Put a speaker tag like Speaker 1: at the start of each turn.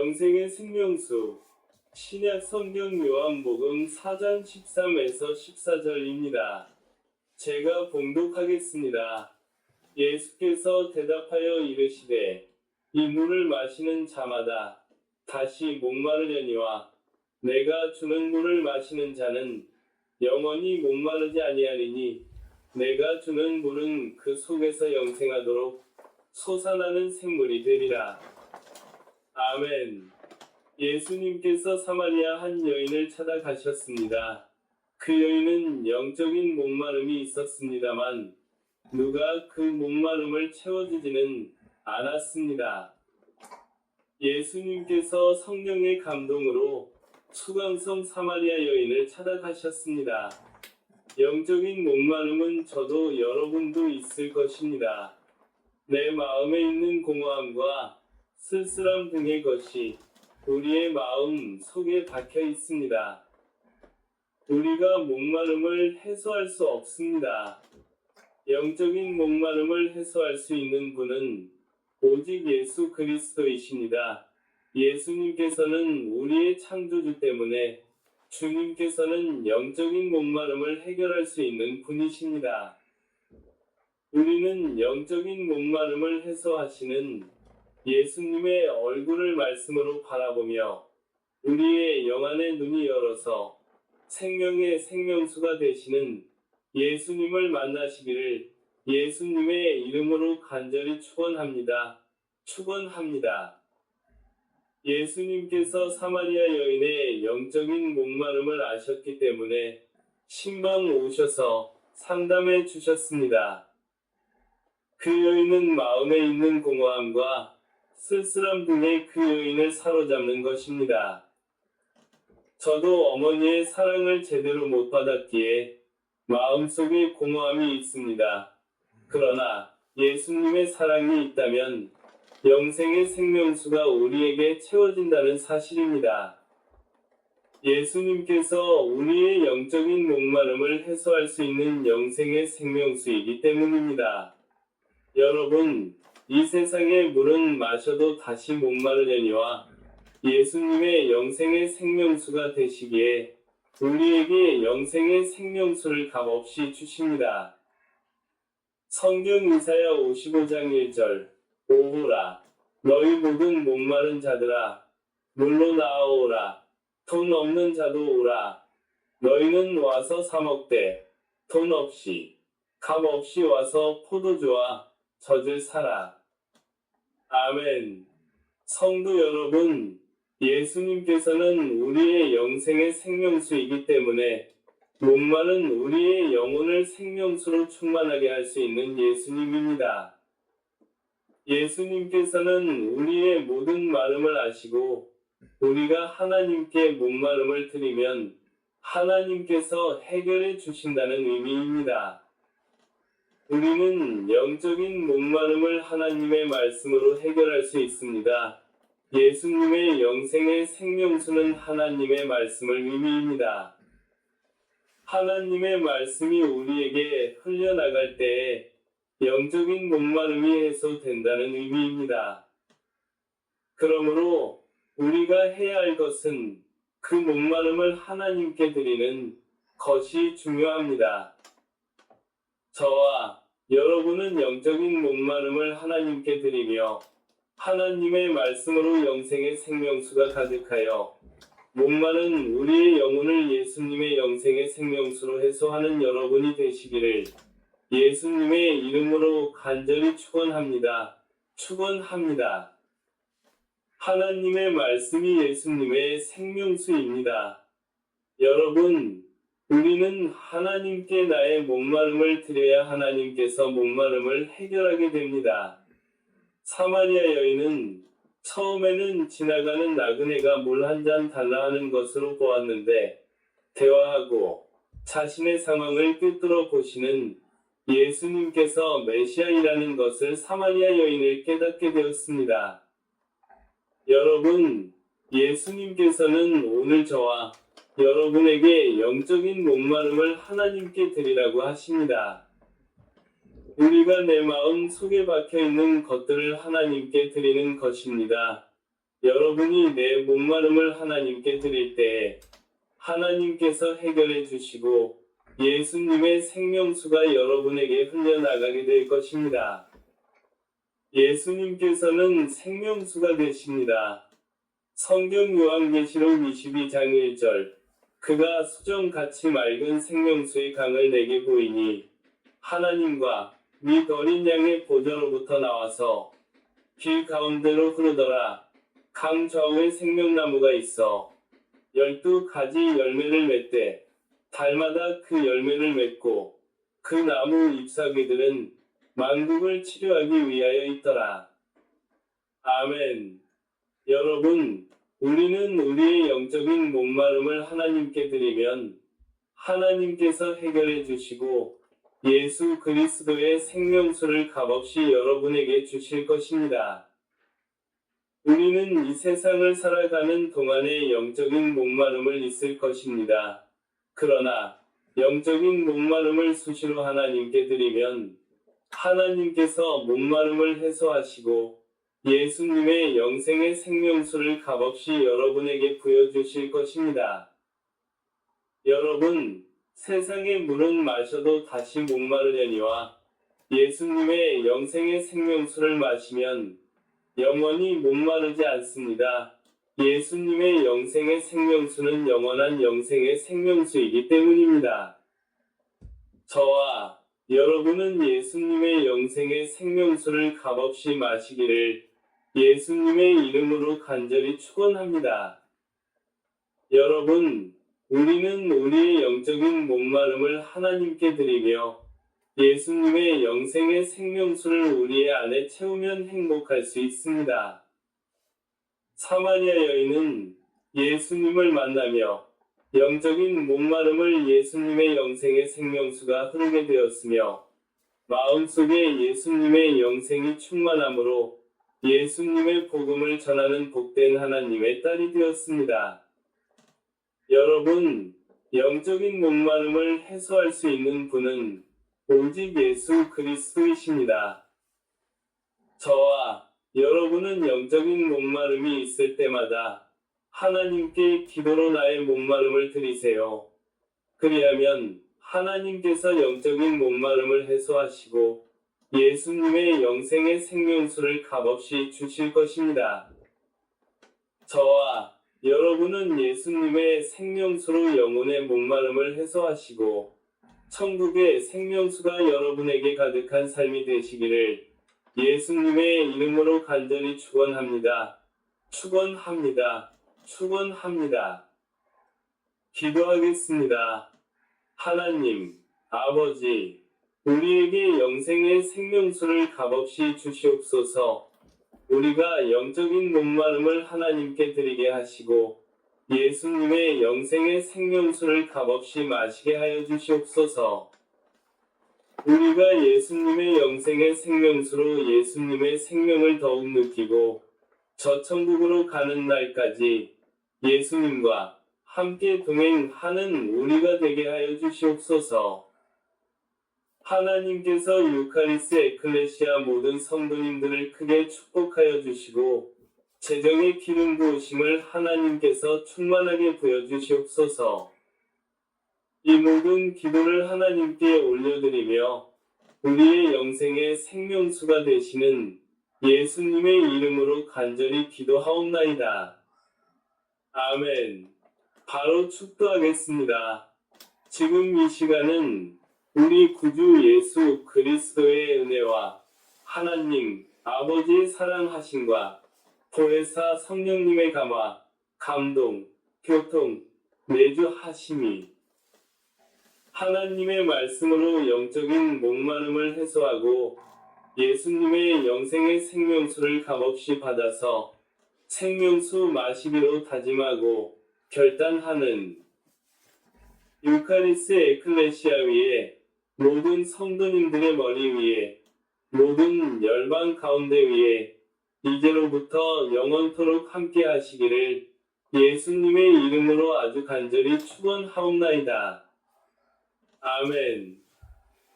Speaker 1: 영생의 생명수 신약 성경 요한복음 4장 13에서 14절입니다. 제가 봉독하겠습니다. 예수께서 대답하여 이르시되 이 물을 마시는 자마다 다시 목마르려니와 내가 주는 물을 마시는 자는 영원히 목마르지 아니하리니 내가 주는 물은 그 속에서 영생하도록 솟아나는 생물이 되리라. 아멘. 예수님께서 사마리아 한 여인을 찾아가셨습니다. 그 여인은 영적인 목마름이 있었습니다만 누가 그 목마름을 채워주지는 않았습니다. 예수님께서 성령의 감동으로 수강성 사마리아 여인을 찾아가셨습니다. 영적인 목마름은 저도 여러분도 있을 것입니다. 내 마음에 있는 공허함과 쓸쓸함 등의 것이 우리의 마음 속에 박혀 있습니다. 우리가 목마름을 해소할 수 없습니다. 영적인 목마름을 해소할 수 있는 분은 오직 예수 그리스도이십니다. 예수님께서는 우리의 창조주 때문에 주님께서는 영적인 목마름을 해결할 수 있는 분이십니다. 우리는 영적인 목마름을 해소하시는 예수님의 얼굴을 말씀으로 바라보며 우리의 영안의 눈이 열어서 생명의 생명수가 되시는 예수님을 만나시기를 예수님의 이름으로 간절히 축원합니다. 축원합니다. 예수님께서 사마리아 여인의 영적인 목마름을 아셨기 때문에 신방 오셔서 상담해 주셨습니다. 그 여인은 마음에 있는 공허함과 쓸쓸함 등의 그 여인을 사로잡는 것입니다. 저도 어머니의 사랑을 제대로 못 받았기에 마음속에 공허함이 있습니다. 그러나 예수님의 사랑이 있다면 영생의 생명수가 우리에게 채워진다는 사실입니다. 예수님께서 우리의 영적인 목마름을 해소할 수 있는 영생의 생명수이기 때문입니다. 여러분, 이 세상의 물은 마셔도 다시 목마르려니와 예수님의 영생의 생명수가 되시기에 우리에게 영생의 생명수를 값없이 주십니다. 성경 이사야 55장 1절 오호라 너희 모든 목마른 자들아 물로 나아오라 돈 없는 자도 오라 너희는 와서 사 먹되 돈 없이 값 없이 와서 포도주와 젖을 사라 아멘 성도 여러분 예수님께서는 우리의 영생의 생명수이기 때문에 목마른 우리의 영혼을 생명수로 충만하게 할 수 있는 예수님입니다. 예수님께서는 우리의 모든 마름을 아시고 우리가 하나님께 목마름을 드리면 하나님께서 해결해 주신다는 의미입니다. 우리는 영적인 목마름을 하나님의 말씀으로 해결할 수 있습니다. 예수님의 영생의 생명수는 하나님의 말씀을 의미입니다. 하나님의 말씀이 우리에게 흘려나갈 때에 영적인 목마름이 해소된다는 의미입니다. 그러므로 우리가 해야 할 것은 그 목마름을 하나님께 드리는 것이 중요합니다. 저와 여러분은 영적인 목마름을 하나님께 드리며 하나님의 말씀으로 영생의 생명수가 가득하여 목마른 우리의 영혼을 예수님의 영생의 생명수로 해소하는 여러분이 되시기를 예수님의 이름으로 간절히 축원합니다. 축원합니다. 하나님의 말씀이 예수님의 생명수입니다. 여러분, 우리는 하나님께 나의 목마름을 드려야 하나님께서 목마름을 해결하게 됩니다. 사마리아 여인은 처음에는 지나가는 나그네가 물 한 잔 달라 하는 것으로 보았는데, 대화하고 자신의 상황을 꿰뚫어 보시는 예수님께서 메시아이라는 것을 사마리아 여인을 깨닫게 되었습니다. 여러분, 예수님께서는 오늘 저와 여러분에게 영적인 목마름을 하나님께 드리라고 하십니다. 우리가 내 마음 속에 박혀 있는 것들을 하나님께 드리는 것입니다. 여러분이 내 목마름을 하나님께 드릴 때 하나님께서 해결해 주시고 예수님의 생명수가 여러분에게 흘려나가게 될 것입니다. 예수님께서는 생명수가 되십니다. 성경 요한계시록 22장 1절 그가 수정같이 맑은 생명수의 강을 내게 보이니 하나님과 및 어린 양의 보좌로부터 나와서 길 가운데로 흐르더라. 강 좌우에 생명나무가 있어 열두 가지 열매를 맺되 달마다 그 열매를 맺고 그 나무 잎사귀들은 만국을 치료하기 위하여 있더라. 아멘. 여러분, 우리는 우리의 영적인 목마름을 하나님께 드리면 하나님께서 해결해 주시고 예수 그리스도의 생명수를 값없이 여러분에게 주실 것입니다. 우리는 이 세상을 살아가는 동안에 영적인 목마름을 있을 것입니다. 그러나 영적인 목마름을 수시로 하나님께 드리면 하나님께서 목마름을 해소하시고 예수님의 영생의 생명수를 값없이 여러분에게 부여주실 것입니다. 여러분, 세상의 물은 마셔도 다시 목마르려니와 예수님의 영생의 생명수를 마시면 영원히 목마르지 않습니다. 예수님의 영생의 생명수는 영원한 영생의 생명수이기 때문입니다. 저와 여러분은 예수님의 영생의 생명수를 값없이 마시기를 예수님의 이름으로 간절히 축원합니다. 여러분, 우리는 우리의 영적인 목마름을 하나님께 드리며 예수님의 영생의 생명수를 우리의 안에 채우면 행복할 수 있습니다. 사마리아 여인은 예수님을 만나며 영적인 목마름을 예수님의 영생의 생명수가 흐르게 되었으며 마음속에 예수님의 영생이 충만함으로 예수님의 복음을 전하는 복된 하나님의 딸이 되었습니다. 여러분, 영적인 목마름을 해소할 수 있는 분은 오직 예수 그리스도이십니다. 저와 여러분은 영적인 목마름이 있을 때마다 하나님께 기도로 나의 목마름을 드리세요. 그리하면 하나님께서 영적인 목마름을 해소하시고 예수님의 영생의 생명수를 값없이 주실 것입니다. 저와 여러분은 예수님의 생명수로 영혼의 목마름을 해소하시고 천국의 생명수가 여러분에게 가득한 삶이 되시기를 예수님의 이름으로 간절히 축원합니다. 축원합니다. 축원합니다. 기도하겠습니다. 하나님, 아버지, 우리에게 영생의 생명수를 값없이 주시옵소서. 우리가 영적인 목마름을 하나님께 드리게 하시고 예수님의 영생의 생명수를 값없이 마시게 하여 주시옵소서. 우리가 예수님의 영생의 생명수로 예수님의 생명을 더욱 느끼고 저 천국으로 가는 날까지 예수님과 함께 동행하는 우리가 되게 하여 주시옵소서. 하나님께서 유카리스 에클레시아 모든 성도님들을 크게 축복하여 주시고 재정의 기름 부으심을 하나님께서 충만하게 부여 주시옵소서. 이 모든 기도를 하나님께 올려드리며 우리의 영생의 생명수가 되시는 예수님의 이름으로 간절히 기도하옵나이다. 아멘. 바로 축도하겠습니다. 지금 이 시간은 우리 구주 예수 그리스도의 은혜와 하나님 아버지의 사랑하심과 보혜사 성령님의 감화, 감동, 교통, 내주하심이 하나님의 말씀으로 영적인 목마름을 해소하고 예수님의 영생의 생명수를 값없이 받아서 생명수 마시기로 다짐하고 결단하는 유카리스 에클레시아 위에 모든 성도님들의 머리 위에 모든 열방 가운데 위에 이제로부터 영원토록 함께 하시기를 예수님의 이름으로 아주 간절히 축원하옵나이다. 아멘.